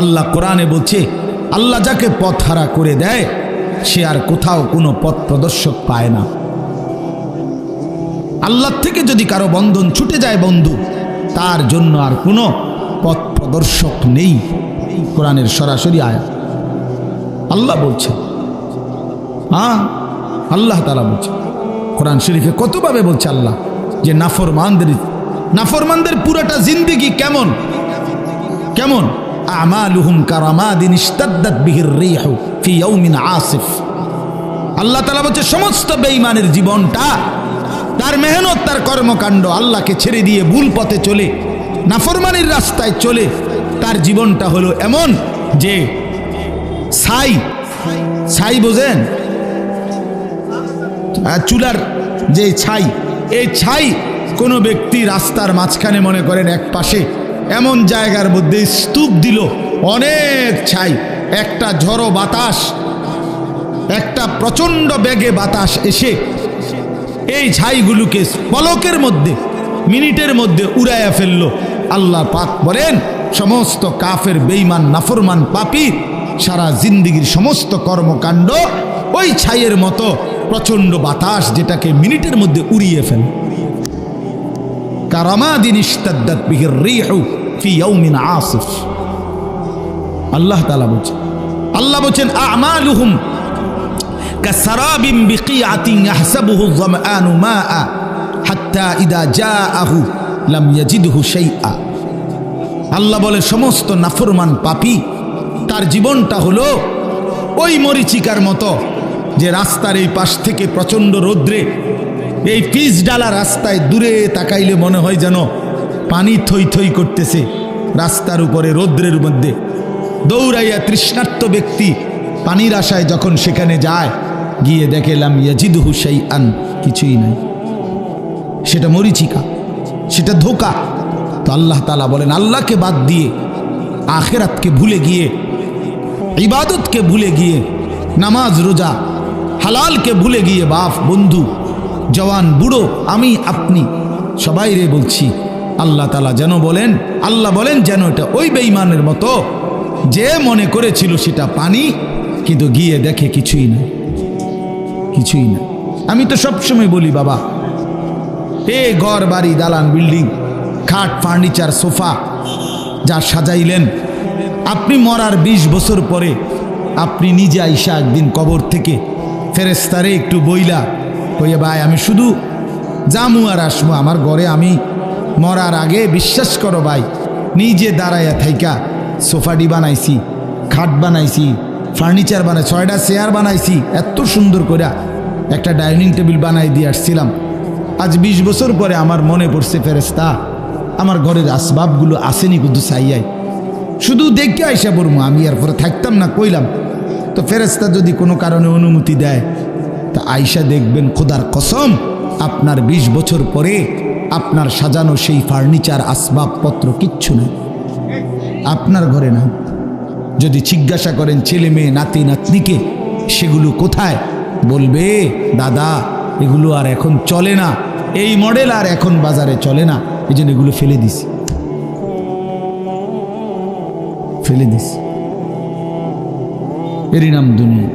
আল্লাহ কোরআনে বলছে, আল্লাহ যাকে পথ হারা করে দেয়, সে আর কোথাও কোনো পথ প্রদর্শক পায় না। আল্লাহ থেকে যদি কারও বন্ধন ছুটে যায় বন্ধু, তার জন্য আর কোনো পথ প্রদর্শক নেই। কোরআনের সরাসরি আয়া আল্লাহ বলছে হ্যাঁ আল্লাহ তালা বলছে, কোরআন শরীফে কতভাবে বলছে আল্লাহ যে নাফরমানদের নাফরমানদের পুরাটা জিন্দিগি কেমন? কেমন? আমালুহুম কারামাদিন ইস্তাদ্দাত বিহির রিহু ফি ইয়াউমিন আসিফ। আল্লাহ তাআলা বলছে, সমস্ত বেঈমানের জীবনটা তার মেহনত, তার কর্মকাণ্ড আল্লাহকে ছেড়ে দিয়ে ভুল পথে চলে, নাফরমানির রাস্তায় চলে, তার জীবনটা হলো এমন যে ছাই ছাই বোঝেন? চুলার যে ছাই, এই ছাই কোনো ব্যক্তি রাস্তার মাঝখানে মনে করেন এক পাশে এমন জায়গার মধ্যে স্তূপ দিল অনেক ছাই। একটা ঝড়ো বাতাস, একটা প্রচণ্ড বেগে বাতাস এসে এই ছাইগুলোকে পলকের মধ্যে, মিনিটের মধ্যে উড়াইয়া ফেলল। আল্লাহ পাক বলেন, সমস্ত কাফের বেইমান নাফরমান, পাপি, সারা জিন্দিগির সমস্ত কর্মকাণ্ড ওই ছাইয়ের মতো প্রচণ্ড বাতাস যেটাকে মিনিটের মধ্যে উড়িয়ে ফেলে। কারামাদিন ইস্তাদ্দাত বিহির রিহু ফি ইয়াউমিন আসিফ আল্লাহ তাআলা বলছেন, আল্লাহ বলছেন, আমালুহুম বিকিআতিন যামআনু মাআ হাত্তা ইদা জাআহু লাম ইয়াজিদহু শাইআ. আল্লাহ বলে, সমস্ত নাফরমান পাপি, তার জীবনটা হলো ওই মরিচিকার মতো যে রাস্তার এই পাশ থেকে প্রচণ্ড রৌদ্রে এই পিস ডালা রাস্তায় দূরে তাকাইলে মনে হয় যেন পানি থই থই করতেছে রাস্তার উপরে, রৌদ্রের মধ্যে। দৌড়াইয়া তৃষ্ণার্ত ব্যক্তি পানির আশায় যখন সেখানে যায়, গিয়ে দেখেলাম ইয়াজিদ হুসাই আন কিছুই নাই। সেটা মরিচিকা, সেটা ধোকা। তো আল্লাহ তালা বলেন, আল্লাহকে বাদ দিয়ে, আখেরাতকে ভুলে গিয়ে, ইবাদতকে ভুলে গিয়ে, নামাজ, রোজা, হালালকে ভুলে গিয়ে, বাপ, বন্ধু, জওয়ান, বুড়ো, আমি, আপনি, সবাই রে বলছি আল্লাহ তালা যেন বলেন, আল্লাহ বলেন যেন এটা ওই বেঈমানের মতো যে মনে করেছিল সেটা পানি, কিন্তু গিয়ে দেখে কিছুই না কিছুই না আমি তো সবসময় বলি, বাবা, এ ঘর, বাড়ি, দালান, বিল্ডিং, খাট, ফার্নিচার, সোফা, যা সাজাইলেন, আপনি মরার ২০ বছর পরে আপনি নিজে আইসা একদিন কবর থেকে ফেরেস্তারে একটু বইলা কইয়া, ভাই, আমি শুধু জামু আর আসমু, আমার ঘরে আমি মরার আগে বিশ্বাস করো ভাই, নিজে দাঁড়াইয়া থাইকা সোফাডি বানাইছি, খাট বানাইছি ফার্নিচার বানাই, ছয়টা চেয়ার বানাইছি, এত সুন্দর করে একটা ডাইনিং টেবিল বানাই দিয়ে আসছিলাম। আজ ২০ বছর পরে আমার মনে পড়ছে ফেরেস্তা আমার ঘরের আসবাবগুলো আসেনি কিন্তু সাইয়াই শুধু দেখে আইসা পড়ব আমি আর পরে থাকতাম না, কইলাম। তো ফেরেস্তা যদি কোনো কারণে অনুমতি দেয়, তা আইসা দেখবেন খোদার কসম, আপনার ২০ বছর পরে আপনার সাজানো সেই ফার্নিচার আসবাবপত্র কিচ্ছু নেই। আপনার ঘরে না। যদি জিজ্ঞাসা করেন ছেলে মেয়ে, নাতি, নাতনিকে, সেগুলো কোথায়? বলবে, দাদা, এগুলো আর এখন চলে না। এই মডেল আর এখন বাজারে চলে না। এই জন্য এগুলো ফেলে দিছি ফেলে দিছি এরই নাম দুনিয়া।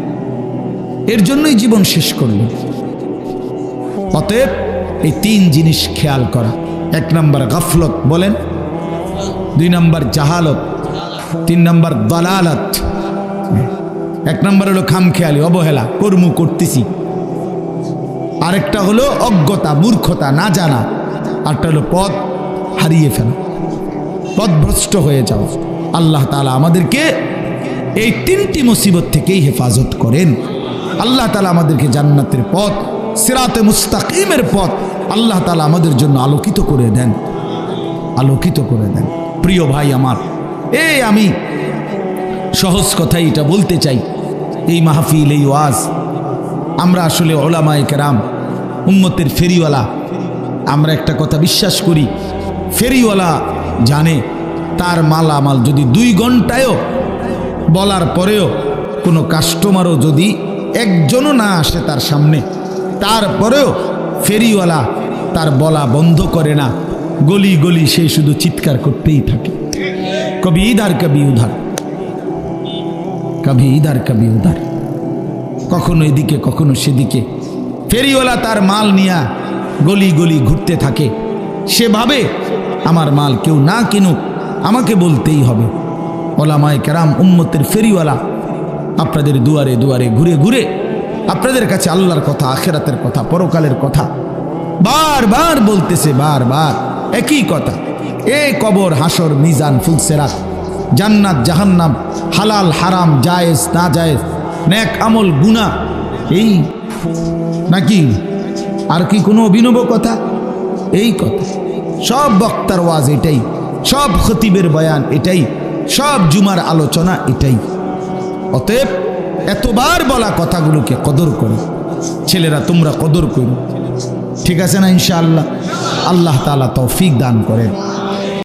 এর জন্যই জীবন শেষ করল। অতএব এই তিন জিনিস খেয়াল করা। এক নম্বর গাফলত, বলেন। দুই নম্বর জাহালত। তিন নম্বর দলালত। এক নম্বর হলো খামখেয়ালি, অবহেলা, কর্ম করতেছি। আরেকটা হলো অজ্ঞতা, মূর্খতা, না জানা। আরেকটা হলো পথ হারিয়ে ফেলা। পথভ্রষ্ট হয়ে যাওয়া আল্লাহ তালা আমাদেরকে এই তিনটি মুসিবত থেকেই হেফাজত করেন। আল্লাহ তালা আমাদেরকে জান্নাতের পথ সিরাতে মুস্তাকিমের পথ আল্লাহ তালা আমাদের জন্য আলোকিত করে দেন। আলোকিত করে দেন। প্রিয় ভাই আমার, এ আমি সহজ কথাই এটা বলতে চাই, এই মাহফিল, এই ওয়াজ, আমরা আসলে ওলামায় কেরাম, উম্মতের ফেরিওয়ালা, আমরা একটা কথা বিশ্বাস করি, ফেরিওয়ালা জানে তার মালামাল যদি দুই ঘন্টায়ও বলার পরেও কোনো কাস্টমারও যদি একজনও না আসে তার সামনে তারপরেও ফেরিওয়ালা তার বলা বন্ধ করে না। গলি গলি সে শুধু চিৎকার করতেই থাকে। কবি ইধার কবি উধার। কবি ইধার কবি উধার। কখনো এদিকে, কখনো সেদিকে। ফেরিওয়ালা তার মাল নিয়া গলি গলি ঘুরতে থাকে। সে ভাবে, আমার মাল কেউ না কিনুক, আমাকে বলতেই হবে। ওলামায় কেরাম, উম্মতের ফেরিওয়ালা, আপনাদের দুয়ারে দুয়ারে ঘুরে ঘুরে আপনাদের কাছে আল্লাহর কথা, আখেরাতের কথা, পরকালের কথা। বারবার বলতেছে বারবার একই কথা। এ কবর, হাসর, মিজান, ফুলসেরাত। জান্নাত, জাহান্নাম, হালাল, হারাম, জায়েজ না জায়েজ নেক আমল গুনা এই নাকি? আর কি কোনো অভিনব কথা? এই কথা। সব বক্তার ওয়াজ এটাই। সব খতিবের বয়ান এটাই। সব জুমার আলোচনা এটাই। অতএব এতবার বলা কথাগুলোকে কদর করো। ছেলেরা, তোমরা কদর করো। ঠিক আছে না, ইনশাআল্লাহ? আল্লাহ তালা তৌফিক দান করেন